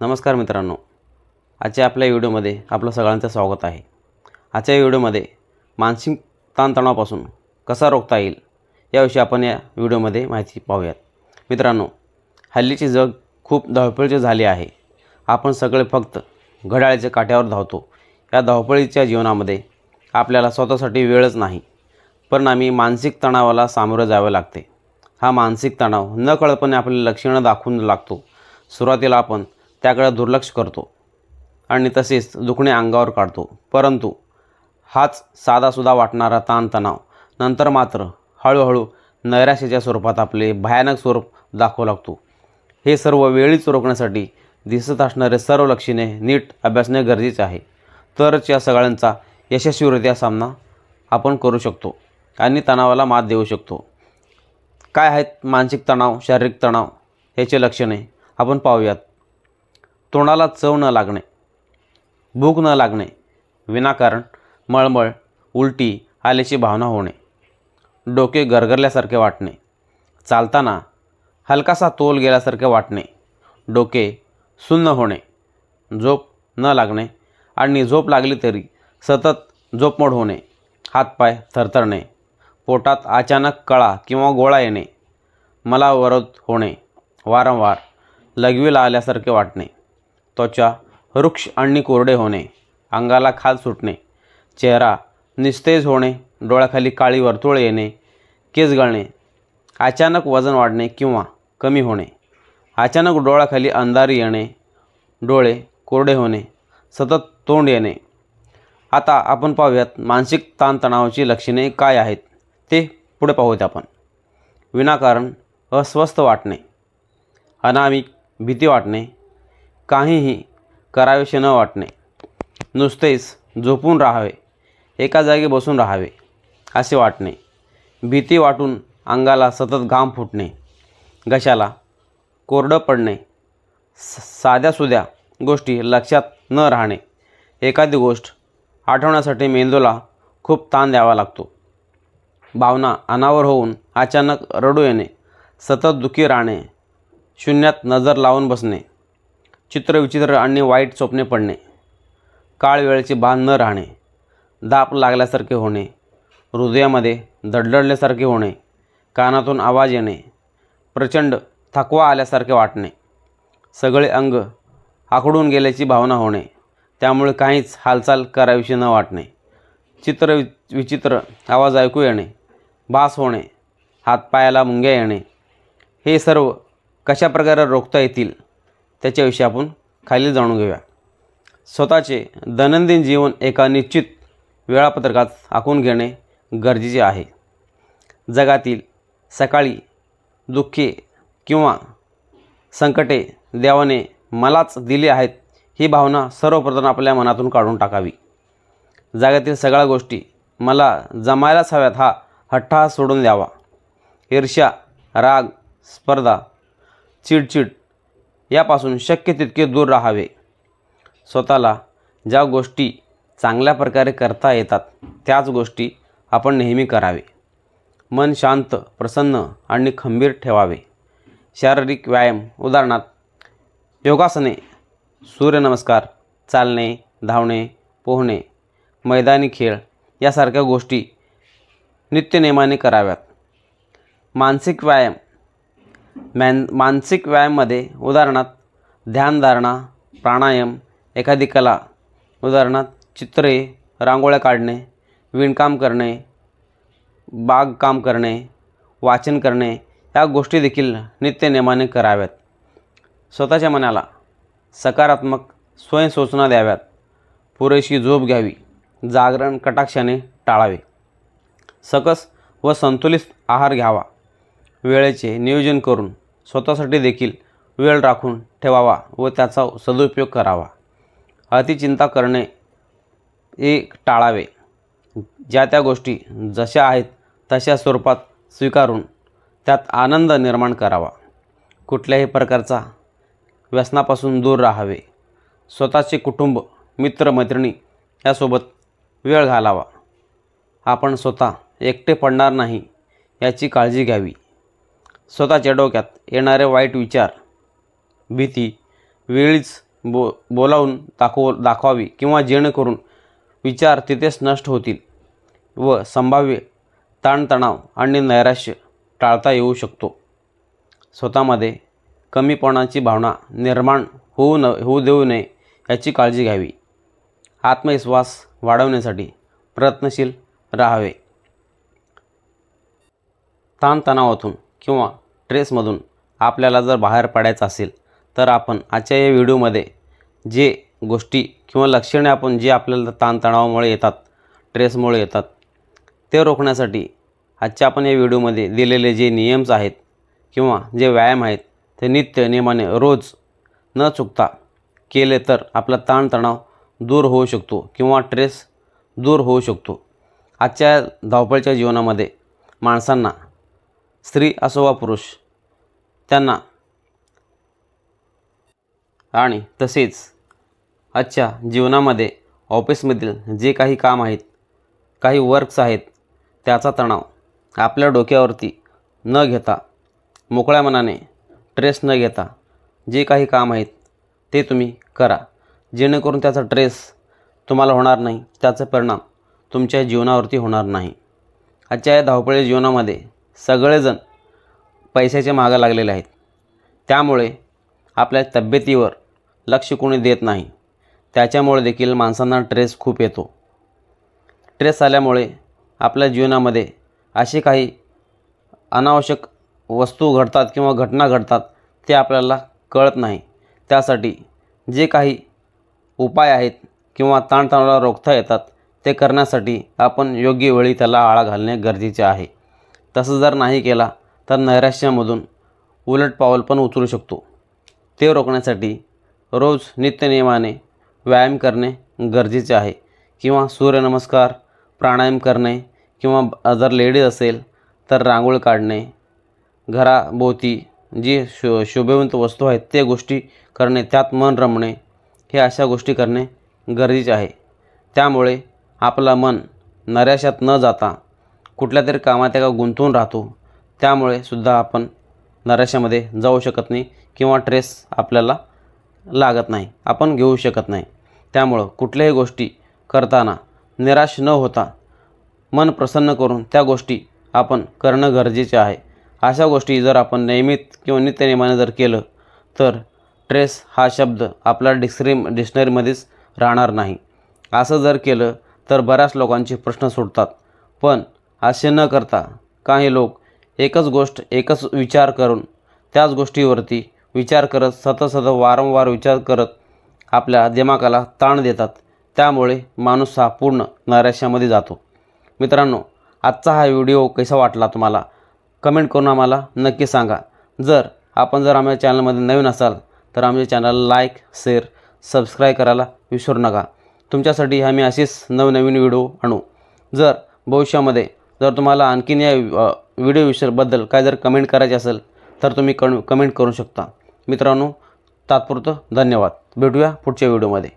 नमस्कार मित्रांनो. आजच्या आपल्या व्हिडिओमध्ये आपलं सगळ्यांचं स्वागत आहे. आजच्या व्हिडिओमध्ये मानसिक ताणतणावापासून कसा रोखता येईल याविषयी आपण या व्हिडिओमध्ये माहिती पाहूयात. मित्रांनो हल्लीचे जग खूप धावपळीचे झाले आहे. आपण सगळे फक्त घड्याळ्याच्या काट्यावर धावतो. या धावपळीच्या जीवनामध्ये आपल्याला स्वतःसाठी वेळच नाही. परिणामी मानसिक तणावाला सामोरं जावे लागते. हा मानसिक तणाव नकळतपणे आपल्याला लक्षणं दाखवून लागतो. सुरुवातीला आपण त्याकडे दुर्लक्ष करतो. आणि तसेच दुखणे अंगावर काढतो. परंतु हाच साधासुद्धा वाटणारा ताणतणाव. नंतर मात्र हळूहळू नैराश्याच्या स्वरूपात आपले भयानक स्वरूप दाखवू लागतो. हे सर्व वेळीच रोखण्यासाठी दिसत असणारे सर्व लक्षणे नीट अभ्यासणे गरजेचे आहे. तरच या सगळ्यांचा यशस्वीरित्या सामना आपण करू शकतो आणि तणावाला मात देऊ शकतो. काय आहेत मानसिक तणाव शारीरिक तणाव? याचे लक्षणे आपण पाहूयात. तोंडाला चव न लागणे भूक न लागणे विनाकारण मळमळ उलटी आल्याची भावना होणे डोके गरगरल्यासारखे वाटणे चालताना हलकासा तोल गेल्यासारखे वाटणे डोके सुन्न होणे झोप न लागणे आणि झोप लागली तरी सतत झोपमोड होणे हातपाय थरथरणे पोटात अचानक कळा किंवा गोळा येणे मला वरद होणे वारंवार लघवीला आल्यासारखे वाटणे. त्वचा वृक्ष आणि कोरडे होणे अंगाला खाज सुटणे चेहरा निस्तेज होणे डोळ्याखाली काळी वर्तुळ येणे केस गळणे अचानक वजन वाढणे किंवा कमी होणे अचानक डोळ्याखाली अंधारी येणे डोळे कोरडे होणे सतत तोंड येणे. आता आपण पाहूयात मानसिक ताणतणावाची लक्षणे काय आहेत ते पुढे पाहूयात आपण. विनाकारण अस्वस्थ वाटणे अनामिक भीती वाटणे काहीही करावेसे न वाटणे. नुसतेच झोपून राहावे एका जागी बसून राहावे असे वाटणे. भीती वाटून अंगाला सतत घाम फुटणे घशाला कोरडं पडणे स साध्यासुद्या गोष्टी लक्षात न राहणे. एखादी गोष्ट आठवण्यासाठी मेंदूला खूप ताण द्यावा लागतो. भावना अनावर होऊन अचानक रडू येणे सतत दुखी राहणे शून्यात नजर लावून बसणे. चित्रविचित्र आणि वाईट स्वप्ने पडणे. काळ वेळेचे भान न राहणे. दाप लागल्यासारखे होणे. हृदयामध्ये धडधडल्यासारखे होणे. कानातून आवाज येणे. प्रचंड थकवा आल्यासारखे वाटणे. सगळे अंग आखडून गेल्याची भावना होणे. त्यामुळे काहीच हालचाल करावीशी न वाटणे. चित्र विचित्र आवाज ऐकू येणे. भास होणे. हातपायाला मुंग्या येणे. हे सर्व कशा प्रकारे रोखता येतील? त्याच्याविषयी आपण खाली जाणून घेऊया. स्वतःचे दैनंदिन जीवन एका निश्चित वेळापत्रकात आखून घेणे गरजेचे आहे. जगातील सकाळी दुःखे किंवा संकटे देवाने मलाच दिली आहेत ही भावना सर्वप्रथम आपल्या मनातून काढून टाकावी. जगातील सगळ्या गोष्टी मला जमायलाच हव्यात हा हट्टा सोडून द्यावा. ईर्ष्या राग स्पर्धा चिडचिड यापासून शक्य तितके दूर राहावे. स्वतःला ज्या गोष्टी चांगल्या प्रकारे करता येतात त्याच गोष्टी आपण नेहमी करावे. मन शांत प्रसन्न आणि खंबीर ठेवावे. शारीरिक व्यायाम उदाहरणार्थ योगासने सूर्यनमस्कार चालणे धावणे पोहणे मैदानी खेळ यासारख्या गोष्टी नित्यनेमाने कराव्यात. मानसिक व्यायाम मॅन मानसिक व्यायाममध्ये उदाहरणार्थ ध्यानधारणा प्राणायाम एखादी कला उदाहरणार्थ चित्रे रांगोळ्या काढणे विणकाम करणे बागकाम करणे वाचन करणे या गोष्टी देखील नित्यनेमाने कराव्यात. स्वतःच्या मनाला सकारात्मक स्वयंसूचना द्याव्यात. पुरेशी झोप घ्यावी. जागरण कटाक्षाने टाळावे. सकस व संतुलित आहार घ्यावा. वेळेचे नियोजन करून स्वतःसाठी देखील वेळ राखून ठेवावा व त्याचा सदुपयोग करावा. अतिचिंता करणे एक टाळावे. ज्या त्या गोष्टी जशा आहेत तशा स्वरूपात स्वीकारून त्यात आनंद निर्माण करावा. कुठल्याही प्रकारचा व्यसनापासून दूर राहावे. स्वतःचे कुटुंब मित्रमैत्रिणी यासोबत वेळ घालावा. आपण स्वतः एकटे पडणार नाही याची काळजी घ्यावी. स्वतःच्या डोक्यात येणारे वाईट विचार भीती वेळीच बो बोलावून दाखव दाखवावी किंवा जेणेकरून विचार तिथेच नष्ट होतील व संभाव्य ताणतणाव आणि नैराश्य टाळता येऊ शकतो. स्वतःमध्ये कमीपणाची भावना निर्माण होऊ न होऊ देऊ नये याची काळजी घ्यावी. आत्मविश्वास वाढवण्यासाठी प्रयत्नशील राहावे. ताणतणावातून किंवा ट्रेसमधून आपल्याला जर बाहेर पडायचं असेल तर आपण आजच्या या व्हिडिओमध्ये जे गोष्टी किंवा लक्षणे आपण जे आपल्याला ताणतणावामुळे येतात ट्रेसमुळे येतात ते रोखण्यासाठी आजच्या आपण या व्हिडिओमध्ये दिलेले जे नियम्स आहेत किंवा जे व्यायाम आहेत ते नित्य नियमाने रोज न चुकता केले तर आपला ताणतणाव दूर होऊ शकतो किंवा ट्रेस दूर होऊ शकतो. आजच्या धावपळीच्या जीवनामध्ये माणसांना स्त्री असो वा पुरुष त्यांना आणि तसेच आजच्या जीवनामध्ये ऑफिसमधील जे काही काम आहेत काही वर्क्स आहेत त्याचा तणाव आपल्या डोक्यावरती न घेता मोकळ्या मनाने ट्रेस न घेता जे काही काम आहेत ते तुम्ही करा. जेणेकरून त्याचा ट्रेस तुम्हाला होणार नाही त्याचा परिणाम तुमच्या जीवनावरती होणार नाही. आजच्या या धावपळी जीवनामध्ये सगळेजण पैशाच्या मागं लागलेले आहेत. त्यामुळे आपल्या तब्येतीवर लक्ष कोणी देत नाही. त्याच्यामुळे देखील माणसांना ट्रेस खूप येतो. ट्रेस आल्यामुळे आपल्या जीवनामध्ये असे काही अनावश्यक वस्तू घडतात किंवा घटना घडतात ते आपल्याला कळत नाही. त्यासाठी जे काही उपाय आहेत किंवा ताणतणावाला रोखता येतात ते करण्यासाठी आपण योग्य वेळी त्याला आळा घालणे गरजेचे आहे. तसं जर नाही केला तर नैराश्यामधून उलट पाऊल पण उचलू शकतो. ते रोखण्यासाठी रोज नित्यनियमाने व्यायाम करणे गरजेचे आहे किंवा सूर्यनमस्कार प्राणायाम करणे किंवा जर लेडीज असेल तर रांगोळ काढणे घराभोवती जी शो शोभेवंत वस्तू आहेत ते गोष्टी करणे त्यात मन रमणे हे अशा गोष्टी करणे गरजेचे आहे. त्यामुळे आपलं मन नैराश्यात न जाता कुठल्या तरी कामात एका गुंतवून राहतो त्यामुळे सुद्धा आपण नराशामध्ये जाऊ शकत नाही किंवा ट्रेस आपल्याला लागत नाही आपण घेऊ शकत नाही. त्यामुळं कुठल्याही गोष्टी करताना निराश न होता मन प्रसन्न करून त्या गोष्टी आपण करणं गरजेचे आहे. अशा गोष्टी जर आपण नियमित किंवा नित्यनियमाने जर केलं तर ट्रेस हा शब्द आपला डिक्सरी डिक्शनरीमध्येच राहणार नाही. असं जर केलं तर बऱ्याच लोकांचे प्रश्न सुटतात. पण असे न करता काही लोक एकच गोष्ट एकच विचार करून त्याच गोष्टीवरती विचार करत सतत सतत वारंवार विचार करत आपल्या दिमागाला ताण देतात. त्यामुळे माणूस हा पूर्ण नैराश्यामध्ये जातो. मित्रांनो आजचा हा व्हिडिओ कसा वाटला तुम्हाला? कमेंट करून आम्हाला नक्की सांगा. जर आपण जर आमच्या चॅनलमध्ये नवीन असाल तर आमच्या चॅनलला लाईक शेअर सबस्क्राईब करायला विसरू नका. तुमच्यासाठी आम्ही असेच नवनवीन व्हिडिओ आणू. जर भविष्यामध्ये जर तुम्हाला आणखीन या व्हिडिओ विषयाबद्दल काय जर कमेंट करायचे असेल तर तुम्ही कण कमेंट करू शकता. मित्रांनो तात्पुरतं धन्यवाद. भेटूया पुढच्या व्हिडिओमध्ये